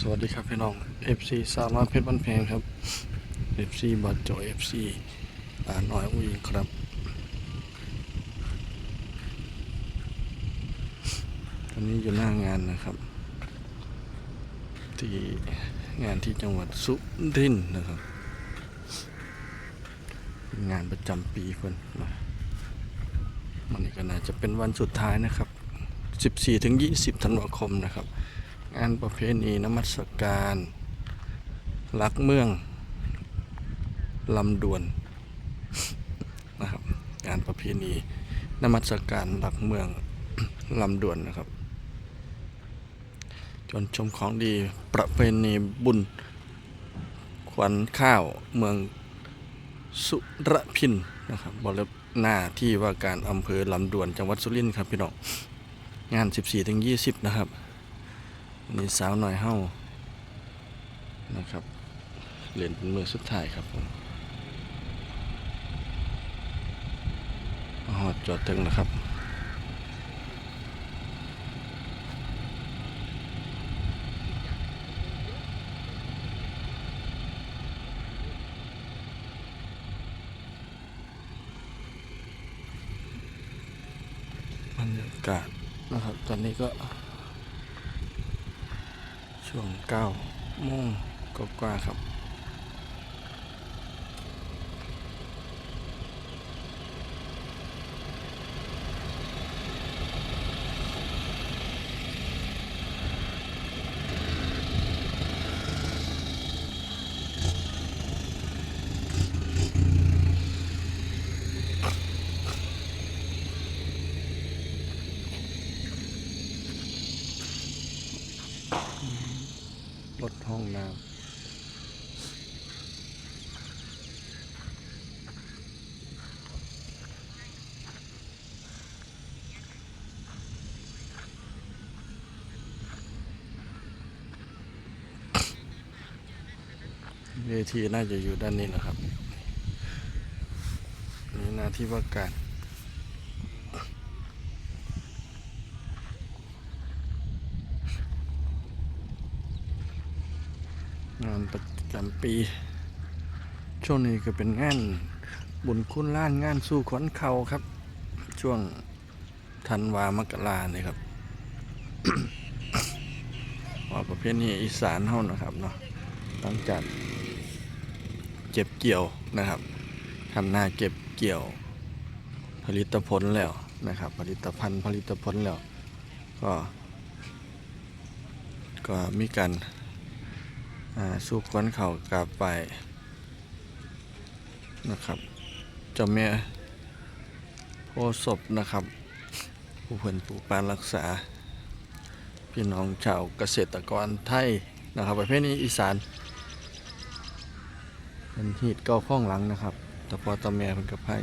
สวัสดีครับพี่น้อง FC สาวน้อยเพชรบ้านแพงครับ FC บัตรจอย FC อ่าน้อยอุ้ยครับตอนนี้อยู่หน้างานนะครับ ที่งานที่จังหวัดสุรินทร์นะครับ งานประจำปีเพิ่นนะมันนี้ก็น่าจะเป็นวันสุดท้ายนะครับ 14ถึง20ธันวาคมนะครับ งานประเพณีนมัสการลักเมืองลำดวนนะครับงานประเพณีนมัสการลักเมืองลำดวนนะครับ จนชมของดีประเพณีบุญขวัญข้าวเมืองสุรพินนะครับบริเวหน้าที่ว่าการอำเภอลำดวนจังหวัดสุรินทร์ครับพี่น้องงาน 14-20 นะครับ นี่สาวหน่อยเฮ้านะครับเหรียญเป็นมือสุดท้ายครับผมหอดจอดถึงนะครับบรรยากาศนะครับ ตอนนี้ก็ ช่วงเก้าโมงก็กว่าครับ รถห้องน้ำเวทีน่าจะอยู่ด้านนี้นะครับ นี่หน้าที่ว่าการงานประจำปี ช่วงนี้ก็เป็นงานบุญคุณล้านงานสู่ขวัญเขาครับ ช่วงธันวามกราเนี่ยครับว่าประเภทนี้อีสานเฮานะครับเนาะหลังจาก เก็บเกี่ยวนะครับทำหน้าเก็บเกี่ยว ผลิตผลแล้วนะครับ ผลิตภัณฑ์ผลิตผลแล้วก็ ก็มีการอ่าสู้ควนเข่ากลับไปนะครับเจ้าแม่โพศพนะครับ ผู้เพิ่นปลูกปานรักษา พี่น้องชาวเกษตรกรไทยนะครับ ประเภทนี้อีสาน เป็นหีดเก้าข้องหลังนะครับแต่พอตาแม่เพิ่นกับไพ่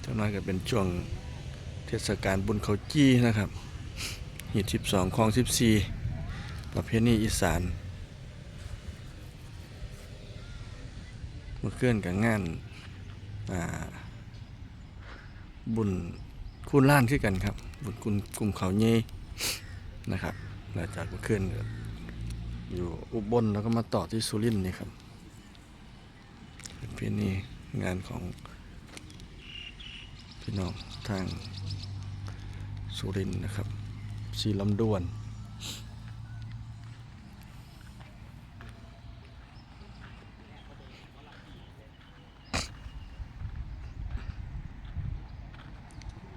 เจ้าน้อยก็เป็นช่วงเทศกาลบุญเขาจี้นะครับหีด12คลอง14 ประเภทนี้อีสานเมื่อเคลื่อนกับงานบุญคุณล้านขึ้นกันครับ บุญคุณกลุ่มเขาเย่นะครับหลังจากเมื่อเคลื่อนก็ อยู่อุบลแล้วก็มาต่อที่สุรินทร์นี่ครับประเพณีงานของพี่น้องทางสุรินทร์นะครับสีลำดวน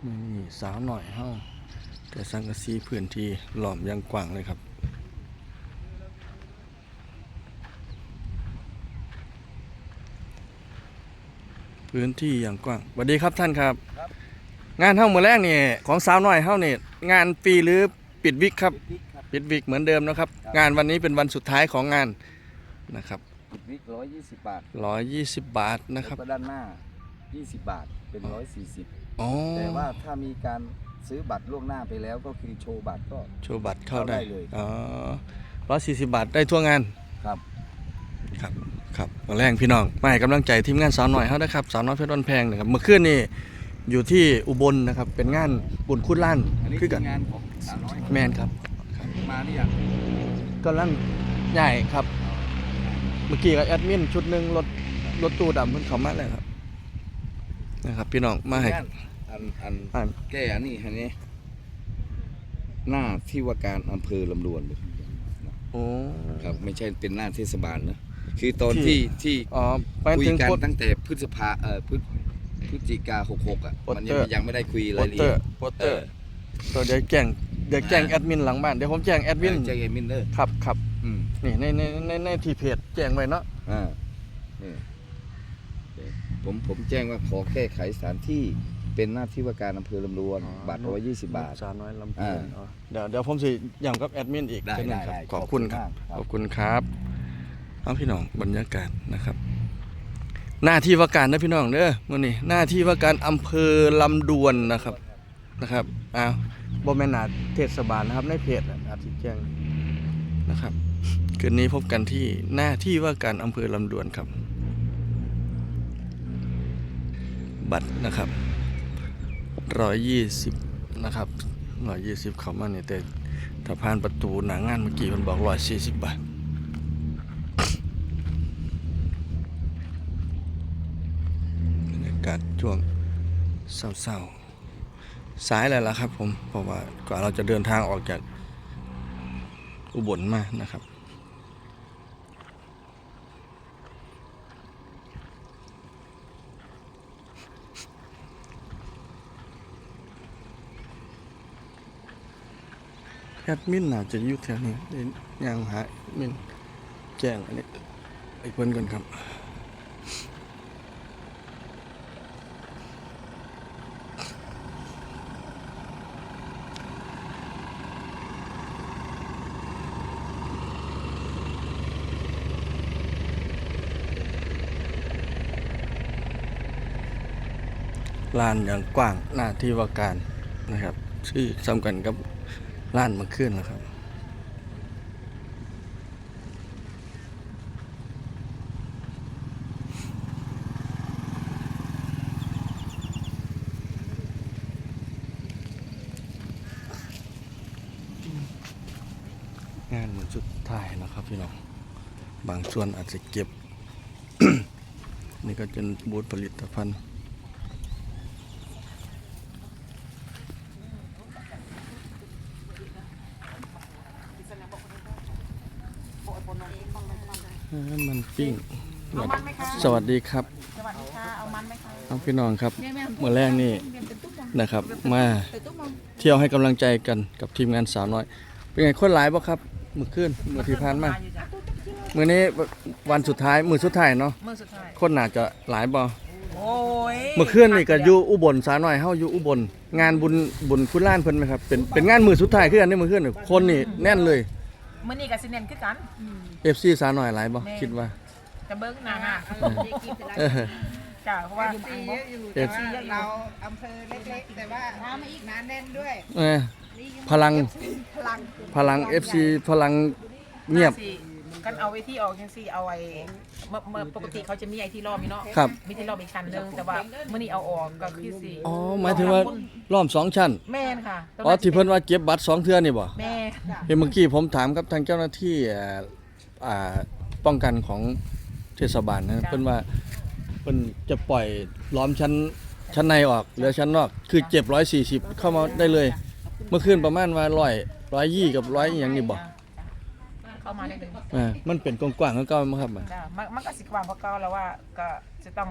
นี่สาวหน่อยเฮาแต่สังกะสีพื้นที่หลอมยังกว้างเลยครับ พื้นที่อย่างกว้างสวัสดีครับท่านครับครับงานเฮ้ามือแรกนี่ของสาวน้อยเฮ้านี่งานฟรีหรือปิดวิกครับ ปิดวิกครับ ปิดวิกเหมือนเดิมนะครับ ครับ งานวันนี้เป็นวันสุดท้ายของงานนะครับปิดวิกร้อยยี่สิบบาท120บาทนะครับ แล้วก็ด้านหน้ายี่สิบบาทเป็นร้อยสี่สิบอ๋อแต่ว่าถ้ามีการซื้อบัตรล่วงหน้าไปแล้วก็คือโชว์บัตรก็ โชว์บัตรเข้าได้เข้าได้เลย อ๋อร้อยสี่สิบบาทได้ทั่วงาน ครับ ครับ ครับมาแรงพี่น้องมาให้กำลังใจทีมงานสาวหน่อยเขานะครับสาวน้อยเพชรวันแพงนะครับเมื่อคืนนี่อยู่ที่อุบลนะครับเป็นงานบุญคุณล้านอันนี้คืคืออกันงานของสาวน้อยแมนครับมาหรือยังกำลังใหญ่ครับ เมื่อกี้กับแอดมินชุดหนึ่งรถรถตู้ดำเพิ่นเข้ามาแล้วครับนะครับ พี่น้องมาให้อันอันอ่านแก้อันนี้อันนี้ หน้าที่ว่าการอำเภอลำดวนเลยโอ้ครับ ไม่ใช่เป็นหน้าเทศบาลนะ คือตอนที่ที่ ที่อ๋อไปคุยถึงกันโปสตั้งแต่พฤษภาเอ่อพฤศพฤศจิกาหกหกอะ โปสมันเตยัองร์ ยังไม่ได้คุยโปรายสละเตอเอียดร์โปสเตอร์ตัวเดี๋ยวแจ้งเดี๋ยวแจ้งแอดมินหลังบ้านเดี๋ยวผมแจ้งแอดมินใจเย็นมินเดอร์ครับครับอืมนี่ในในในในที่เพจแจ้งไว้เนาะอ่านี่ผมผมแจ้งว่าขอแก้ไขสถานที่เป็นหน้าที่ว่าการอำเภอลำดวนบาทร้อยยี่สิบบาท สาวน้อยลำพูอ่านอ๋อเดี๋ยวเดี๋ยวผมสิย้ำกับแอดมินอีกได้เช่นนึงได้ครับได้ขอบคุณครับขขออบบคุคุณณคมากรับ เอาพี่น้องบรรยากาศนะครับ หน้าที่ว่าการนะพี่น้องเด้อมื้อนี้หน้าที่ว่าการอำเภอลำดวนนะครับนะครับอ้าวบ่แมนาเทศบาลนะครับในเพจอาทิแจ้งนะครับคืนนี้พบกันที่หน้าที่ว่าการอำเภอลำดวนครับ บัตรนะครับร้อยยี่สิบนะครับร้อยยี่สิบเขามาเนี่ยแต่ถ้าผ่านประตูหนางานเมื่อกี้มันบอกร้อยสี่สิบบาท บรรยากาศช่วงเศร้าๆสายแล้วล่ะครับผมเพราะว่ากว่าเราจะเดินทางออกจากอุบลมานะครับแอดมินน่าจะอยู่แถวนี้เดี๋ยวยังหาแอดมินแจ้งอันนี้ไอ้เพิ่นกันครับ ลานอย่างกว้างหน้าที่ว่าการนะครับ ชื่อสำคัญกับลานมาขึ้นแล้วครับงานเหมือนสุดท้ายแล้วครับพี่น้อง บางส่วนอาจจะเก็บ นี่ก็เป็นบูธผลิตภัณฑ์ อ่ามันปิ้งสวัสดีสวัสดีครับ สวัสดีค่ะเอามันไหมคะน้องพี่น้องครับแม่แม่เมื่อแรกนี่เป็นตุ๊กมองนะครับ มาเป็นตุ๊กมองเที่ยวให้กำลังใจกันกับทีมงานสาวน้อย เป็นไงคนหลายบ่ครับเมื่อคืนเมื่อที่ผ่านมาอยู่จ้ะมื้อนี้วันสุดท้ายมื้อสุดท้ายเนาะมือสุดท้ายคนน่าจะหลายบ่โอ้ยเมื่อคืนนี่ก็อยู่อุบลสาวน้อยเฮาอยู่อุบลงานบุญบุญคุณล้านเพิ่นไหมครับเป็นเป็นงานมื้อสุดท้ายคือกันในมื้อคืนนี่คนนี่แน่นเลย มื้อนี้กับซิเนนคือกัน FC สาวน้อยหลายบ่คิดว่า จะเบิ้งหนางอะเออ จ้ะเพราะว่า ซีเยอะอยู่เอแต่ฟว่าเราอำเภอเล็กๆ แต่ว่าน้ำมาอีกหนาแน่นด้วยเออพลัง พลังพลัง FC พลังเงียบสิ กันเอาไว้ที่ออกจังซี่เอาไว้เมื่อเมื่อปกติเขาจะมีไอ้ที่รอบมีเนาะครับ มีที่รอบอีกชั้นหนึงแต่ว่ามื้อนี้เอาออกก็คือสิอ๋อหมายถึงว่าล้อมสองชั้นแม่นค่ะอ๋อที่เพิ่นว่าเก็บบัตรสองเทื่อนี่บ่แม่เห็นเมื่อกี้ผมถามกับทางเจ้าหน้าที่เอ่ออ่าป้องกันของเทศบาลนะเพิ่นว่าเพิ่นจะปล่อยล้อมชั้นชั้นในออกเหลือชั้นนอกคือเจ็บ140 เข้ามาได้เลย เมื่อคืนประมาณว่าร้อยร้อยยี่กับร้อยอหย่างนี้บ่ เข้ามาได้เลยอ่ามันเป็นกว้างๆของเก่ามั้งครับอะจ้ะมันมันก็สิกว้างกว่าเก่าแล้วว่าก็จะต้อง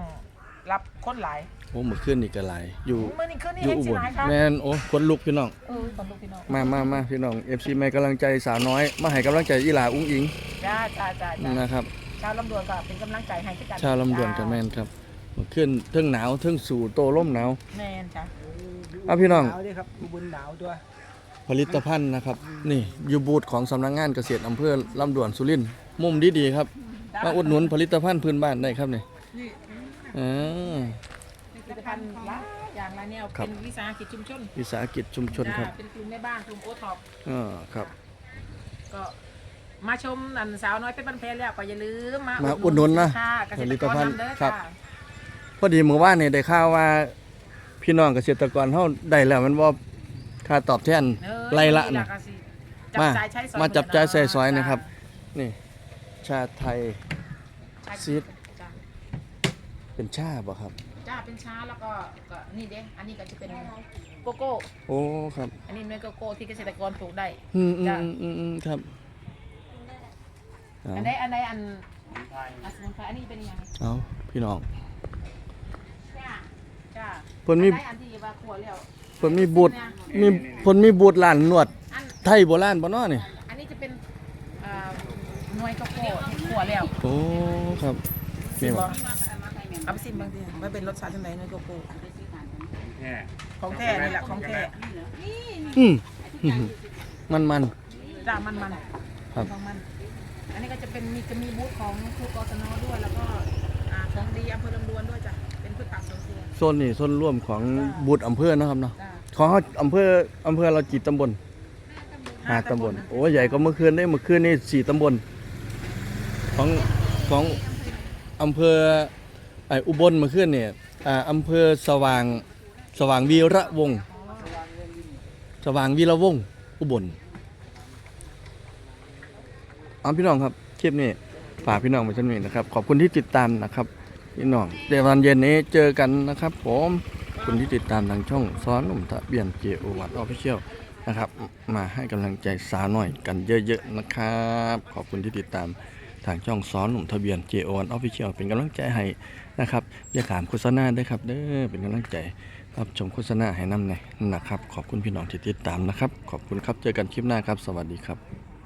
รับคนหลายโอ้เมื่อคืนนี่ก็หลายอยู่มื้อนี้คืนนี้อยู่เห็นอุสิบลหลายค่ะแม่นโอ้คนลุกพี่น้อง เออตอนลูกพี่น้องมามามาพี่น้อง FC แม่กำลังใจสาวน้อย มาให้กำลังใจอีหลาอุ้งอิงจ้าจ้าจ้าจ้านะครับ ชาวลำดวนก็เป็นกำลังใจให้ทุกกันชาวลำดวนกับแม่นครับเมื่อคืนเทิงหนาวเทิงสู่โตร่มหนาวแม่นจ้ะเอาพี่น้อง หนาวด้วยครับอุบลหนาวด้วย ผลิตภัณฑ์นะครับ นี่อยู่บูธของสำนักงานเกษตรอำเภอลำดวนสุรินทร์มุมดีๆครับมาอุดหนุนผลิตภัณฑ์พื้นบ้านได้ครับนี่อ่าผลิตภัณฑ์ละอย่างละแนวครับเป็นวิสาหกิจชุมชนวิสาหกิจชุมชนครับจ้าเป็นกลุ่มแม่บ้านกลุ่มโอท็อปอ่าครับ ก็มาชมอันสาวน้อยเป็นบันเพลแล้วก็อย่าลืมมามาอุดหนุนนะค่ะเกษตรกรนำเด้อครัค่ะบพอดีเมื่อวานนี่ได้ข่าวว่าพี่น้องเกษตรกรเฮาได้แล้วมันว่า ค่าตอบแทนเออไล่ละนี่นะก็สิจับมาจ่ายใช้สอยมาจับจ่ายใส่ซอยจ้นะครับ นี่ชาไทยจ้าซีดจ้าเป็นชาบ่ครับจ้าเป็นช้าแล้วก็ก็นี่เด้อันนี้ก็จะเป็นโกโก้โอ้ครับ อันนี้เนื้อโกโก้ที่เกษตรกรปลูกได้อืมอืมจ้ะอืมอืมอืมครับเอาอันใดอันใดอันอันสมุนไพรอันนี้เป็นยังไงเอาพี่น้องจ้าจ้าเพิ่นมีอันใดอันที่ว่าขวดแล้ว เพิ่นมีบูดมีเพิ่นมีบูดร้านนวดอันไทยโบราณบ่เนาะนี่ อันนี้จะเป็นอ่าหน่วยโกโก้ที่ขวดแล้วโอ้ครับนี่บ่เอาไปซิมบางทีมันเป็นรสชาติจังไดหน่วยโกโก้ของแท้นี่แหละของแท้อืมอืมมันมัน จ้ามันมันครับ ของมัน อันนี้ก็จะเป็นมีจะมีบูธของครูกศนด้วยแล้วก็อ่าของดีอำเภอลำดวนด้วยจ้ะเป็นพืชผักสวนครัวโซนนี่โซนร่วมของบูธอำเภอเนาะครับเนาะจ้า ของเขาอำเภออำเภอเรากี่ตำบลห้าตำบลโอ้ใหญ่กว่าเมื่อคืนได้เมื่อคืนนี่สี่ตำบล ของของอำเภอไออุบลเมื่อคืนเนี่ยอ่าอำเภอสว่างสว่างวีระวงศ์สว่างวีระวงศ์อุบลเอาพี่น้องครับคลิปนี้ฝากพี่น้องไว้เช่นนี้นะครับ ขอบคุณที่ติดตามนะครับ พี่น้องเดี๋ยววันเย็นนี้เจอกันนะครับผม คุณที่ติดตามทางช่องซ้อนหนุ่มทะเบียนเจโอวัดออฟฟิเชียลนะครับ มาให้กำลังใจสาวหน่อยกันเยอะๆนะครับ ขอบคุณที่ติดตามทางช่องซ้อนหนุ่มทะเบียนเจโอวัดออฟฟิเชียลเป็นกำลังใจให้นะครับอย่าขามโฆษณาด้วยครับเด้อเป็นกำลังใจรับชมโฆษณาให้นำหน่อยนะครับ ขอบคุณพี่น้องที่ติดตามนะครับ ขอบคุณครับเจอกันคลิปหน้าครับ สวัสดีครับ